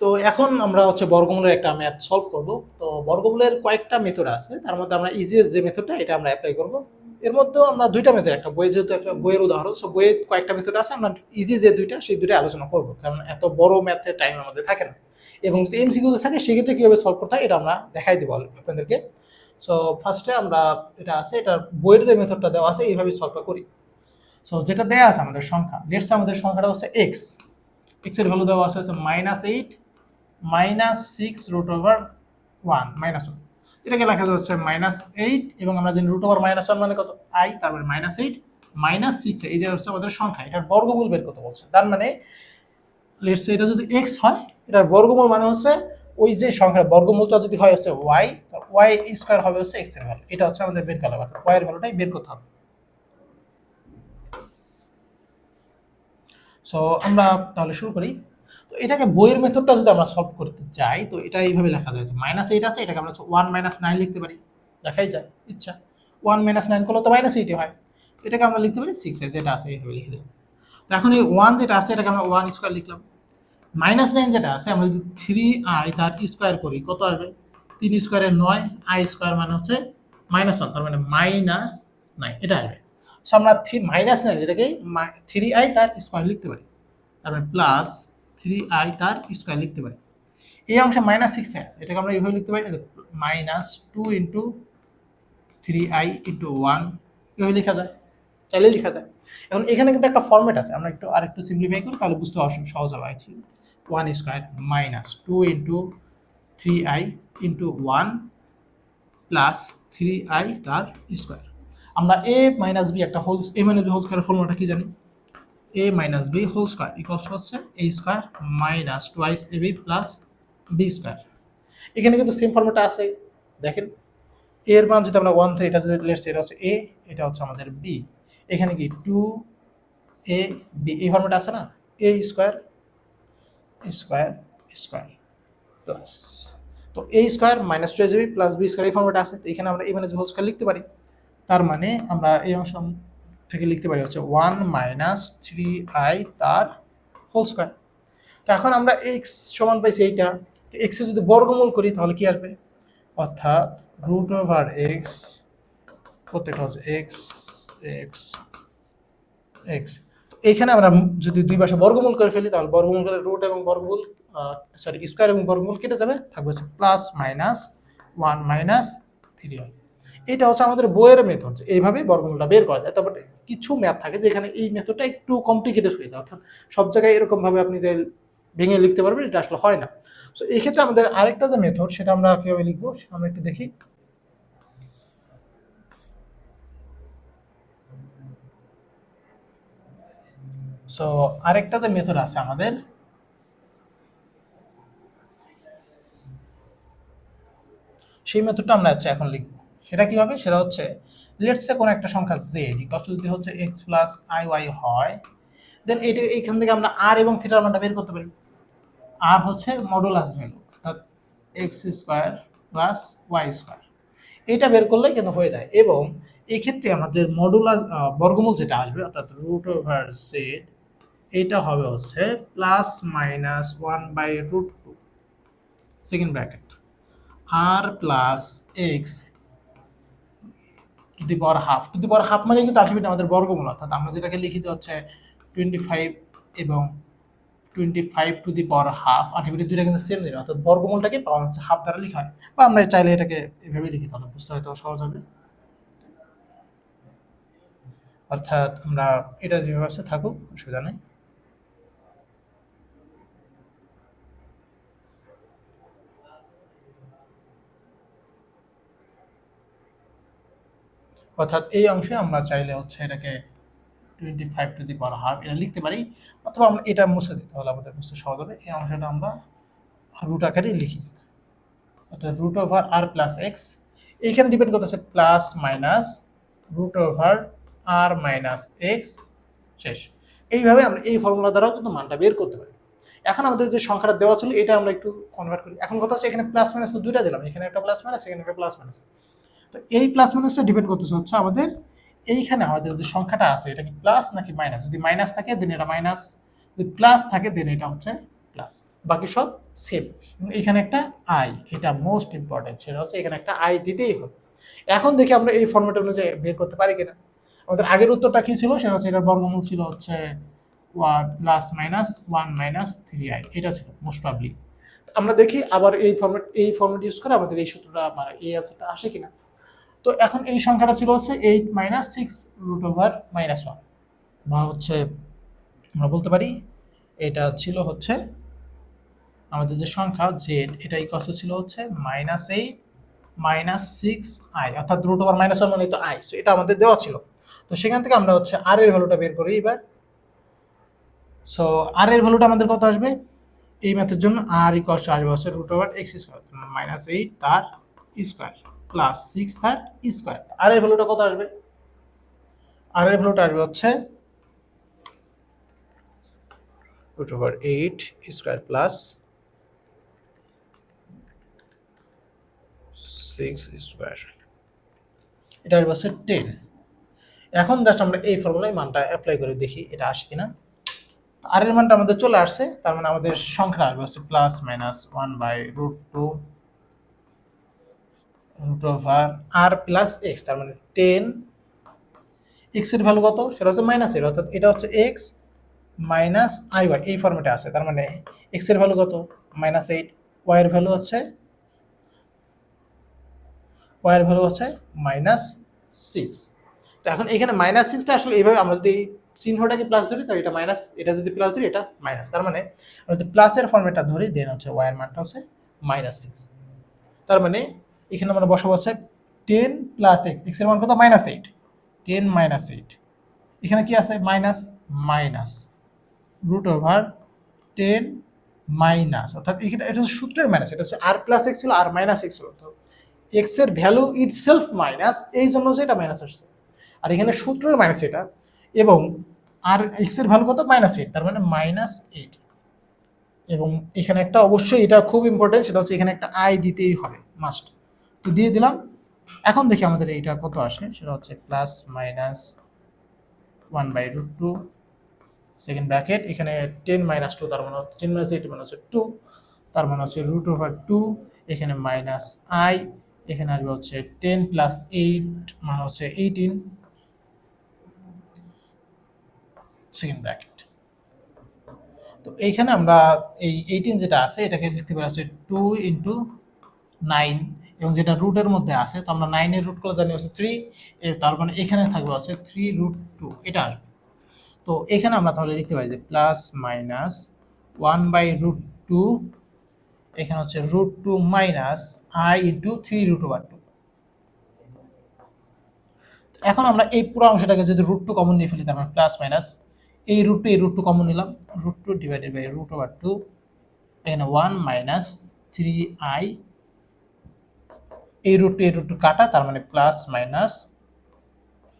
তো এখন আমরা হচ্ছে বর্গমূলের একটা ম্যাথ সলভ করব। তো বর্গমূলের কয়েকটা মেথড আছে, তার মধ্যে আমরা ইজিয়েস্ট যে মেথডটা এটা আমরা অ্যাপ্লাই করব। এর মধ্যেও আমরা দুইটা মেথড একটা বইয়ের যেহেতু একটা বইয়ের উদাহরণ সো বইয়ে কয়েকটা মেথড আছে, আমরা ইজি যে দুইটা, সেই দুইটা আলোচনা করব, কারণ এত বড় ম্যাথের টাইম আমাদের থাকে না। এবং যদি এমসিকিউতে থাকে, সেক্ষেত্রে কীভাবে সলভ করতে হয়, এটা আমরা দেখাই দেবো আপনাদেরকে। সো ফার্স্টে আমরা এটা আছে, এটা বইয়ের যে মেথডটা দেওয়া আছে এইভাবে সলভটা করি। সো যেটা দেওয়া আছে আমাদের সংখ্যা লেটস আমাদের সংখ্যাটা হচ্ছে এক্স এক্সের ভ্যালু দেওয়া আছে হচ্ছে minus eight minus six root over one minus one এটাকে লেখা যাচ্ছে মাইনাস এইট এবং আমরা জানি রুট ওভার মাইনাস ওয়ান মানে কত? আই তারপরে মাইনাস এইট মাইনাস সিক্স এইটা হচ্ছে আমাদের সংখ্যা, এটার বর্গমূল বের করতে বলছে। তার মানে লেটস এটা যদি এক্স হয়, এটার বর্গমূল মানে হচ্ছে ওই যে সংখ্যার বর্গমূলটা যদি হয় হচ্ছে ওয়াই ওয়াই স্কোয়ার হবে হচ্ছে এক্সের ভ্যালু এটা হচ্ছে আমাদের বের করা কথা ওয়াই এর ভ্যালুটাই বের করতে হবে। সো আমরা তাহলে শুরু করি। তো এটাকে বইয়ের মেথডটা যদি আমরা সলভ করতে চাই, তো এটা এইভাবে লেখা যায় যে মাইনাস এইট আছে, এটাকে আমরা ওয়ান মাইনাস নাইন লিখতে পারি। দেখাই যায় ইচ্ছা। ওয়ান মাইনাস নাইন করলে তো মাইনাস এইটই হয়। এটাকে আমরা লিখতে পারি সিক্স যেটা আছে এইভাবে লিখে দেবো। তো এখন এই ওয়ান যেটা আছে, এটাকে আমরা ওয়ান স্কোয়ার লিখলাম। মাইনাস নাইন যেটা আছে, আমরা যদি থ্রি আই তার স্কোয়ার করি, কত আসবে? তিন স্কোয়ারের নয় আই স্কোয়ার মানে হচ্ছে মাইনাস ওয়ান তার মানে মাইনাস নাইন এটা আসবে। সো আমরা থ্রি মাইনাস নাইন এটাকে থ্রি আই তার স্কোয়ার লিখতে পারি। তারপরে প্লাস থ্রি আই তার স্কোয়ার লিখতে পারি। এই অংশে মাইনাস সিক্স আছে এটাকে আমরা এইভাবে লিখতে পারি minus two into three I into one এভাবে লেখা যায় চাইলে লেখা যায়। এখন এখানে কিন্তু একটা ফর্মেট আছে, আমরা একটু আরেকটু সিম্পলিফাই করি, তাহলে বুঝতে অসুবিধা সহজ হবে I one square minus two into three I into one plus three I তার স্কোয়ার আমরা এ মাইনাস বি একটা whole A minus B whole square ফর্মুলাটা কি জানি? A minus B whole square equals হচ্ছে A square minus twice A B plus B square এখানে কিন্তু same ফর্মুলাটা আছে, দেখেন। এর মান যদি আমরা ওয়ান থ্রি এটা যদি লেটস এটা হচ্ছে এ এটা হচ্ছে আমাদের বি এখানে কি টু এ বি এই ফর্মুলাটা আছে না? A square square square plus তো এ স্কোয়ার মাইনাস টু এজিবি প্লাস বি স্কোয়ার এই ফর্মুলাটা আছে। তো এখানে আমরা এ মাইনাস হোল স্কোয়ার লিখতে পারি। তার মানে আমরা এই অংশ থেকে লিখতে পারি হচ্ছে ওয়ান মাইনাস থ্রি আই তার হোল স্কোয়ার তো এখন আমরা এক্স সমান পাইছি এইটা, তো এক্সে যদি বর্গমূল করি তাহলে কি আসবে? অর্থাৎ রুট ওভার এক্স প্রত্যেকটা হচ্ছে এক্স এক্স এক্স তো এইখানে আমরা যদি দুই পাশে বর্গমূল করে ফেলি, তাহলে বর্গমূল করে রুট এবং বর্গমূল সরি স্কোয়ার এবং বর্গমূল কেটে যাবে, থাকবে হচ্ছে plus minus one minus three I এটা হচ্ছে আমাদের বইয়ের মেথড এইভাবে বর্গমূলটা বের করা যায়। তারপরে কিছু ম্যাথ থাকে, যেখানে এই মেথডটা একটু কমপ্লিকেটেড হয়ে যায়, অর্থাৎ সব জায়গায় এরকমভাবে আপনি যে ভেঙে লিখতে পারবেন, এটা আসলে হয় না। সো এই ক্ষেত্রে আমাদের আরেকটা যে মেথড সেটা আমরা কীভাবে লিখব, সেটা আমরা একটু দেখি। সো আরেকটা যে মেথড আছে আমাদের, সেই মেথডটা আমরা হচ্ছে এখন লিখব। সেটা কি হবে সেটা হচ্ছে লেটসে কোনো একটা সংখ্যা জেড ইকস যদি হচ্ছে এক্স প্লাস আই ওয়াই হয় দেন এটা এইখান থেকে আমরা আর এবং থিটার মানটা বের করতে পারি। আর হচ্ছে মডুলাস ভ্যালু অর্থাৎ X square plus Y square এটা বের করলে কিন্তু হয়ে যায়। এবং এই ক্ষেত্রে আমাদের মডুলাস বর্গমূল যেটা আসবে, অর্থাৎ রুট ওভার জেড এটা হবে হচ্ছে plus minus one by root two second bracket R plus X to the power half to the power half মানে কিন্তু আলটিমেটলি আমাদের বর্গমূল, অর্থাৎ আমরা যেটাকে লিখি যে হচ্ছে টোয়েন্টি ফাইভ এবং twenty five to the power half ultimately দুইটা কিন্তু সেম জিনিস অর্থাৎ বর্গমূলটাকে পাওয়ার হচ্ছে হাফ দ্বারা লেখা হয়। বা আমরা চাইলে এটাকে এভাবে লিখি, তাহলে বুঝতে হয়তো সহজ হবে। অর্থাৎ আমরা এটা যেভাবে আছে থাকুক, অসুবিধা নেই। অর্থাৎ এই অংশে আমরা চাইলে হচ্ছে এটাকে twenty five to the power half এটা লিখতে পারি, অথবা আমরা এটা মুছে দিই, তাহলে আমাদের বুঝতে সহজ হবে। এই অংশটা আমরা রুট আকারে লিখি। অর্থাৎ root over R plus X এইখানে ডিপেন্ড করতেছে plus minus root over R minus X শেষ। এইভাবে আমরা এই ফর্মুলা দ্বারাও কিন্তু মানটা বের করতে পারি। এখন আমাদের যে সংখ্যাটা দেওয়া ছিল, এটা আমরা একটু কনভার্ট করি। এখন কথা হচ্ছে এখানে প্লাস মাইনাস তো দুইটা দিলাম, এখানে একটা প্লাস মাইনাস এখানে একটা প্লাস মাইনাস তো এই প্লাস মাইনাসটা ডিপেন্ড করতেছে হচ্ছে আমাদের এইখানে আমাদের যে সংখ্যাটা আছে, এটা কি প্লাস নাকি মাইনাস যদি মাইনাস থাকে দেন এটা মাইনাস যদি প্লাস থাকে দেন এটা হচ্ছে প্লাস বাকি সব সেম এখানে একটা আই এটা মোস্ট ইম্পর্টেন্ট সেটা হচ্ছে এখানে একটা আই দিতেই হবে। এখন দেখি আমরা এই ফর্মেট অনুযায়ী বের করতে পারি কিনা। আমাদের আগের উত্তরটা কি ছিল? সেটা হচ্ছে এটার বর্গমূল ছিল হচ্ছে one plus minus one minus three I এটা ছিল মোস্ট প্রবলি আমরা দেখি আবার এই ফর্মেট এই ফর্মেট ইউজ করে আমাদের এই সূত্রটা মানে এই আনসারটা আসে কিনা। তো এখন এই সংখ্যাটা ছিল হচ্ছে eight minus six root over minus one বা হচ্ছে আমরা বলতে পারি এটা ছিল হচ্ছে আমাদের যে সংখ্যা জেড এটা কষ্ট ছিল হচ্ছে minus eight minus six I অর্থাৎ রুট ওভার মাইনাস ওয়ান মানে তো আই সো এটা আমাদের দেওয়া ছিল। তো সেখান থেকে আমরা হচ্ছে আর এর ভ্যালুটা বের করি এবার। সো আর এর ভ্যালুটা আমাদের কত আসবে? এই ম্যাথের জন্য আর ইকস্ট আসবে হচ্ছে root over X square minus eight তার স্কোয়ার প্লাস সিক্স তার স্কোয়ার আর এর ভ্যালুটা কত আসবে? আর এর ভ্যালুটা আসবে হচ্ছে root over 8 square plus 6 square এটা আসবে হচ্ছে 10 এখন জাস্ট আমরা এই ফর্মুলায় মানটা অ্যাপ্লাই করে দেখি এটা আসে কিনা। আর এর মানটা আমাদের চলে আসছে, তার মানে আমাদের সংখ্যা আসবে হচ্ছে plus minus one by root two root over R plus X তার মানে টেন এক্সের ভ্যালু কত? সেটা হচ্ছে মাইনাস এর, অর্থাৎ এটা হচ্ছে এক্স মাইনাস আই ওয়াই এই ফর্মেটে আছে, তার মানে এক্সের ভ্যালু কত? মাইনাস এইট ওয়াই এর ভ্যালু হচ্ছে ওয়াই এর ভ্যালু হচ্ছে মাইনাস সিক্স তো এখন এখানে মাইনাস সিক্সটা আসলে এইভাবে আমরা যদি চিহ্নটাকে প্লাস ধরি তো এটা মাইনাস এটা যদি প্লাস ধরি, এটা মাইনাস তার মানে আমরা যদি প্লাসের ফর্মেটটা ধরি দেন হচ্ছে ওয়াই এর মানটা হচ্ছে মাইনাস সিক্স তার মানে এখানে আমরা বসাবো হচ্ছে টেন প্লাস এক্স এক্সের মান কত? Minus eight ten minus eight এখানে কি আছে? Minus minus root over ten minus অর্থাৎ এখানে এটা হচ্ছে সূত্রের মাইনাস এটা হচ্ছে আর প্লাস এক্স ছিল আর মাইনাস এক্স ছিল তো এক্সের ভ্যালু ইট সেলফ মাইনাস এই জন্য যে এটা মাইনাস আসছে। আর এখানে সূত্রের মাইনাস এটা। এবং আর এক্সের ভ্যালু কত? মাইনাস এইট তার মানে মাইনাস এইট এবং এখানে একটা অবশ্যই এটা খুব ইম্পর্টেন্ট সেটা হচ্ছে এখানে একটা আই দিতেই হবে মাস্ট তো দিয়ে দিলাম। এখন দেখি আমাদের এইটা কত আসে, সেটা হচ্ছে plus minus one by root two second bracket এখানে টেন মাইনাস টু তার মানে টেন মাইনাস এইট মানে হচ্ছে টু তার মানে হচ্ছে রুট ওভার টু এখানে মাইনাস আই এখানে আসবে হচ্ছে টেন প্লাস এইট মানে হচ্ছে এইটিন সেকেন্ড ব্র্যাকেট তো এইখানে আমরা এই এইটিন যেটা আছে, এটাকে লিখতে পারি হচ্ছে টু ইন্টু নাইন এবং যেটা রুটের মধ্যে আছে, তো আমরা নাইনের রুট করে জানি হচ্ছে থ্রি তার মানে এখানে থাকবে হচ্ছে থ্রি রুট টু এটা আসবে। তো এখানে আমরা তাহলে লিখতে পারি যে plus minus one by root two এখানে হচ্ছে root two minus I into three root over two এখন আমরা এই পুরো অংশটাকে যদি রুট টু কমন নিয়ে ফেলি, তার মানে প্লাস মাইনাস এই রুট টু এই রুট টু কমন নিলাম root two divided by root over two এখানে ওয়ান মাইনাস থ্রি আই এই রুট এই রুট টু কাটা, তার মানে plus minus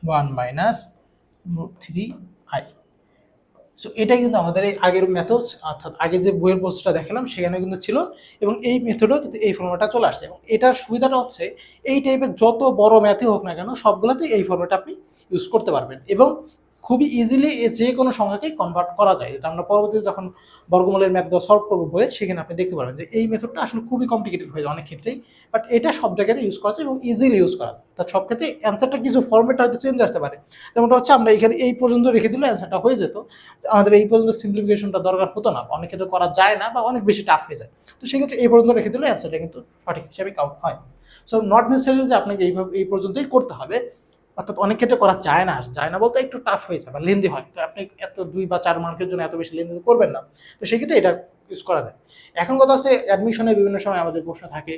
one minus three I so এটাই কিন্তু আমাদের এই আগের মেথড অর্থাৎ আগে যে বইয়ের পোস্টটা দেখালাম সেখানে কিন্তু ছিল, এবং এই মেথডও কিন্তু এই ফর্মেটটা চলে আসছে। এবং এটার সুবিধাটা হচ্ছে, এই টাইপের যত বড় ম্যাথই হোক না কেন সবগুলোতে এই ফর্মেটটা আপনি ইউজ করতে পারবেন। এবং খুবই ইজিলি যে কোনো সংখ্যাকে কনভার্ট করা যায়। এটা আমরা পরবর্তীতে যখন বর্গমূলের মেথড সলভ করব বইয়ে, সেখানে আপনি দেখতে পারবেন যে এই মেথডটা আসলে খুবই কমপ্লিকেটেড হয়ে যায় অনেক ক্ষেত্রেই। বাট এটা সব জায়গাতে ইউজ করা যায় এবং ইজিলি ইউজ করা যায়। তার সব ক্ষেত্রে অ্যান্সারটা কিছু ফর্মেটটা হয়তো চেঞ্জ আসতে পারে। যেমনটা হচ্ছে, আমরা এখানে এই পর্যন্ত রেখে দিলে অ্যান্সারটা হয়ে যেত। আমাদের এই পর্যন্ত সিম্পলিফিকেশনটা দরকার হতো না। অনেক ক্ষেত্রে করা যায় না বা অনেক বেশি টাফ হয়ে যায়। তো সেক্ষেত্রে এই পর্যন্ত রেখে দিলে অ্যান্সারটা কিন্তু সঠিক হিসাবে কাউন্ট হয়। সো নট নেসেসারি যে আপনাকে এইভাবে, এই পর্যন্তই করতে হবে। অর্থাৎ অনেক ক্ষেত্রে করা যায় না যায় না বলতে একটু টাফ হয়ে যায় বা লেন্দি হয়। তো আপনি এত দুই বা চার মার্কের জন্য এত বেশি লেন্দি করবেন না। তো সেক্ষেত্রে এটা ইউজ করা যায়। এখন কথা আছে অ্যাডমিশনে বিভিন্ন সময় আমাদের প্রশ্ন থাকে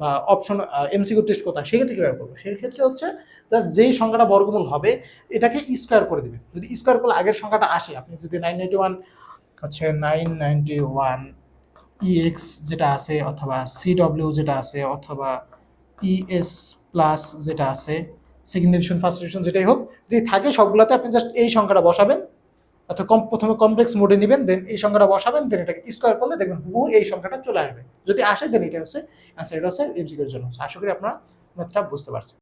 বা অপশন এমসিকিউ টেস্ট কোথায়, সেক্ষেত্রে কীভাবে করব? সেক্ষেত্রে হচ্ছে জাস্ট যেই সংখ্যাটা বর্গমূল হবে, এটাকে স্কোয়ার করে দেবেন। যদি স্কোয়ার করলে আগের সংখ্যাটা আসে, আপনি যদি নাইন নাইনটি ওয়ান হচ্ছে নাইন নাইনটি ওয়ান ইএক্স যেটা আছে, অথবা সিডব্লিউ যেটা আছে, অথবা ইএস প্লাস যেটা আছে সেকেন্ড ডিভিশন ফার্স্ট ডিভিশন যেটাই হোক, যদি থাকে সবগুলোতে আপনি জাস্ট এই সংখ্যাটা বসাবেন, অর্থাৎ কম প্রথমে কমপ্লেক্স মোডে নেবেন দেন এই সংখ্যাটা বসাবেন দেন এটাকে স্কোয়ার করলে দেখবেন হু এই সংখ্যাটা চলে আসবে। যদি আসে দেন এটা হচ্ছে অ্যান্সার এটা হচ্ছে এমসিকিউর জন্য আশা করি আপনারা ম্যাথটা বুঝতে পারছেন।